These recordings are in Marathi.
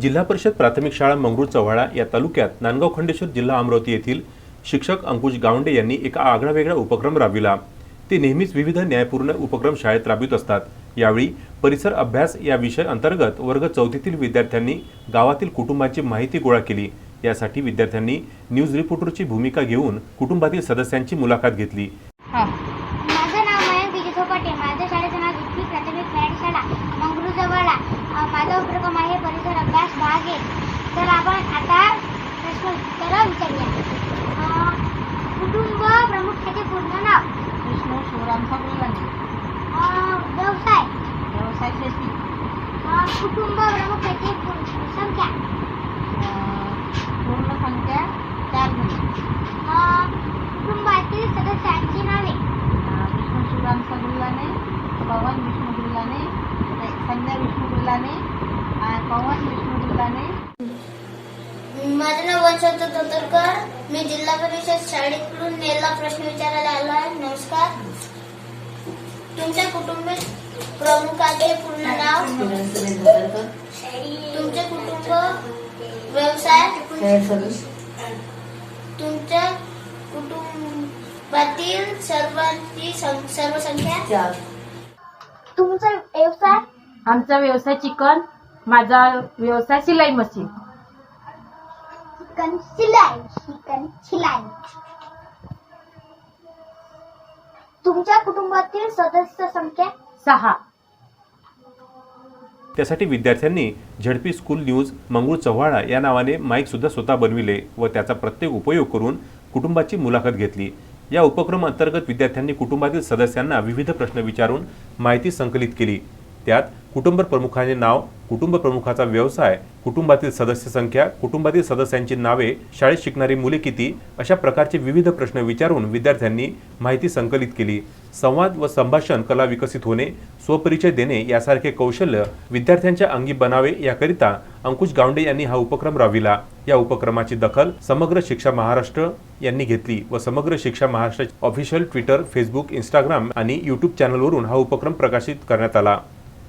जिल्हा परिषद प्राथमिक शाळा मंगरूळ चव्हाळा या तालुक्यात नांदगाव खंडेश्वर जिल्हा अमरावती येथील शिक्षक अंकुश गावंडे यांनी एक आगळावेगळा उपक्रम राबविला. ते नेहमीच विविध न्यायपूर्ण उपक्रम शाळेत राबवित असतात. यावेळी परिसर अभ्यास या विषय अंतर्गत वर्ग चौथीतील विद्यार्थ्यांनी गावातील कुटुंबाची माहिती गोळा केली. यासाठी विद्यार्थ्यांनी न्यूज रिपोर्टरची भूमिका घेऊन कुटुंबातील सदस्यांची मुलाखत घेतली. माझं नाव मयंक विजय माझ्या शाळेचं नाव प्राथमिक शाळा मंगरू माझा उपक्रम आहे परिसर अभ्यास भाग एक तर आपण आता प्रश्न उत्तर विचारूया अ, कुटुंब प्रमुखाचे पूर्ण नाव विष्णू शिवराम सगुलाने अ, व्यवसाय कुटुंब पूर्ण संख्या अं, पूर्ण संख्या चार अ, कुटुंबातील सदस्यांची नावे विष्णू शिवराम सगुलाने पवन विष्णू गुल्लाने संध्या विष्णू गुल्लाने पवन विष्णू गुल्लाने माझं नाव वंशवंत धोतरकर मी जिल्हा परिषद शाळेकडून नेला प्रश्न विचारायला आलो आहे नमस्कार तुमच्या कुटुंब नाव तुमचे कुटुंब व्यवसाय तुमच्या कुटुंबातील सर्वांची सर्व संख्या? तुमचा व्यवसाय? आमचा व्यवसाय चिकन माझा व्यवसाय शिलाई मशीन. चिकन शिलाई चिकन शिलाई तुमच्या कुटुंबातील सदस्य संख्या? सहा. त्यासाठी विद्यार्थ्यांनी झडपी स्कूल न्यूज मंगळूर चव्हाळा या नावाने माईकसुद्धा स्वतः बनविले व त्याचा प्रत्येक उपयोग करून कुटुंबाची मुलाखत घेतली. या उपक्रमांतर्गत विद्यार्थ्यांनी कुटुंबातील सदस्यांना विविध प्रश्न विचारून माहिती संकलित केली. त्यात कुटुंब प्रमुखाचे नाव कुटुंब प्रमुखाचा व्यवसाय कुटुंबातील सदस्य संख्या कुटुंबातील सदस्यांची नावे शाळेत शिकणारी मुले किती अशा प्रकारचे विविध प्रश्न विचारून विद्यार्थ्यांनी माहिती संकलित केली. संवाद व संभाषण कला विकसित होणे स्वपरिचय देणे यासारखे कौशल्य विद्यार्थ्यांच्या अंगी बनावे याकरिता अंकुश गावंडे यांनी हा उपक्रम राबविला. या उपक्रमाची दखल समग्र शिक्षा महाराष्ट्र यांनी घेतली व Samagra Shiksha Maharashtra official Twitter Facebook Instagram आणि यूट्यूब चॅनलवरून हा उपक्रम प्रकाशित करण्यात आला.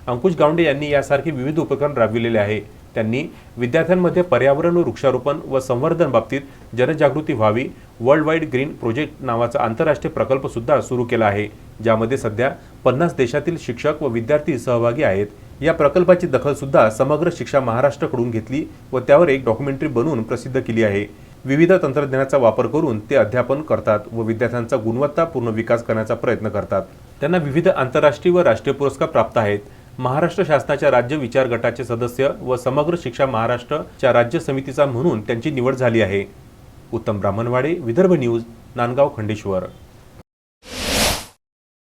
अंकुश गावंडे यांनी यासारखे विविध उपक्रम राबविलेले आहे. त्यांनी विद्यार्थ्यांमध्ये पर्यावरण व वृक्षारोपण व संवर्धन बाबतीत जनजागृती व्हावी वर्ल्ड वाईड ग्रीन प्रोजेक्ट नावाचा आंतरराष्ट्रीय प्रकल्प सुद्धा सुरू केला आहे ज्यामध्ये सध्या पन्नास देशातील शिक्षक व विद्यार्थी सहभागी आहेत. या प्रकल्पाची दखल सुद्धा समग्र शिक्षा महाराष्ट्राकडून घेतली व त्यावर एक डॉक्युमेंटरी बनवून प्रसिद्ध केली आहे. विविध तंत्रज्ञानाचा वापर करून ते अध्यापन करतात व विद्यार्थ्यांचा गुणवत्तापूर्ण विकास करण्याचा प्रयत्न करतात. त्यांना विविध आंतरराष्ट्रीय व राष्ट्रीय पुरस्कार प्राप्त आहेत. महाराष्ट्र शासनाच्या राज्य विचार गटाचे सदस्य व समग्र शिक्षा महाराष्ट्रच्या राज्य समितीचा म्हणून त्यांची निवड झाली आहे. उत्तम ब्राह्मणवाडे विदर्भ न्यूज नांदगाव खंडेश्वर.